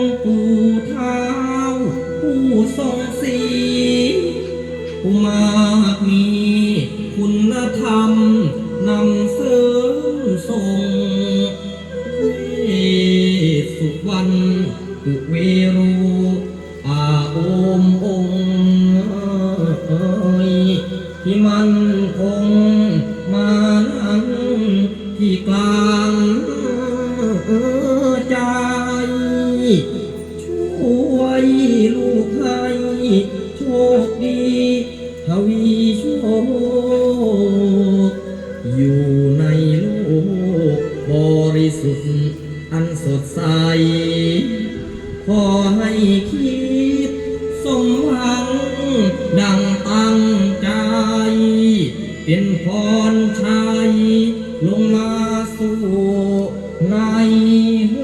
องค์ปู่เท้าผู้ทรงศีลผู้มากมีคุณธรรมนำเสริมส่งเวสสุวรรณกุเวโรอาโอมองค์ที่มันคงมานั่งที่กลาง อยู่ในโลกบริสุทธิ์อันสดใส ขอให้คิดสมหวัง ดังตั้งใจ เป็นพรชัยลงมาสู่ในเฮ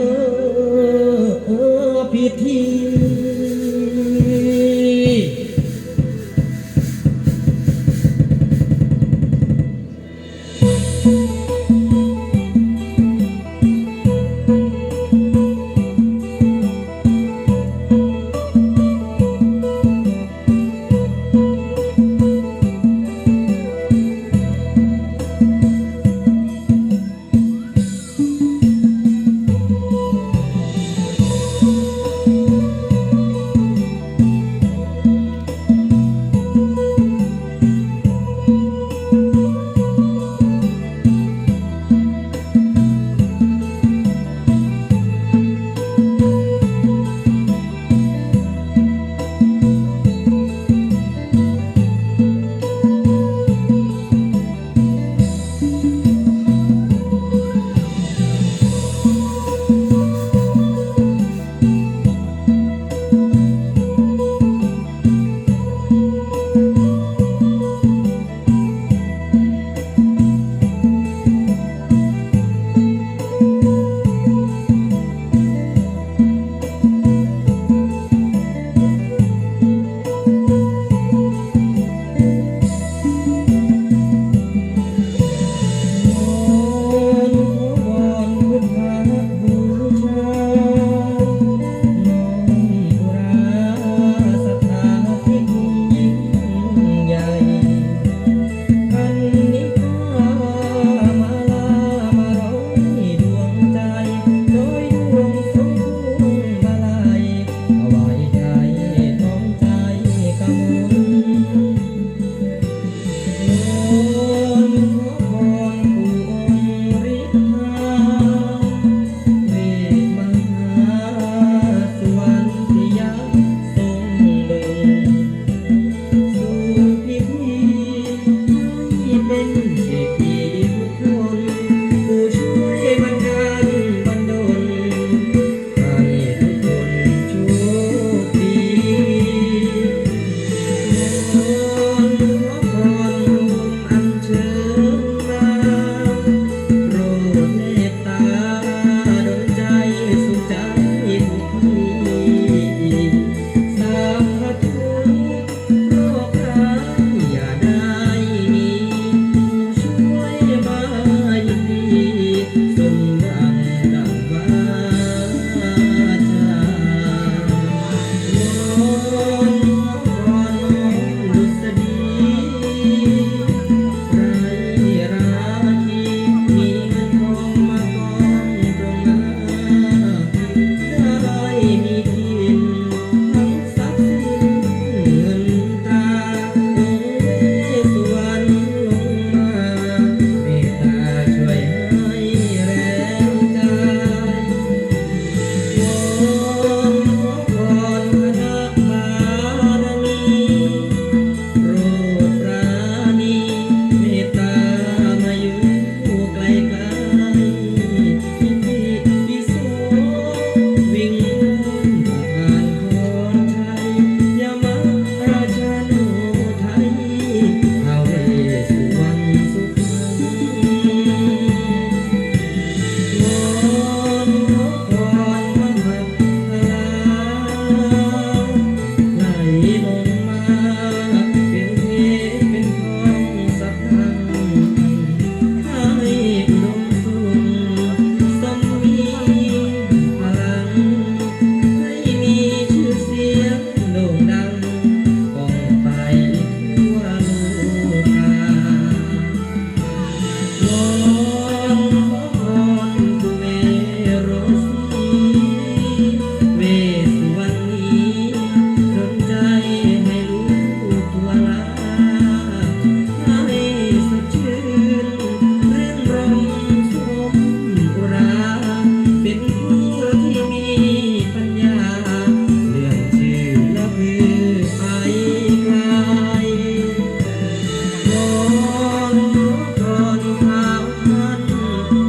อพิธี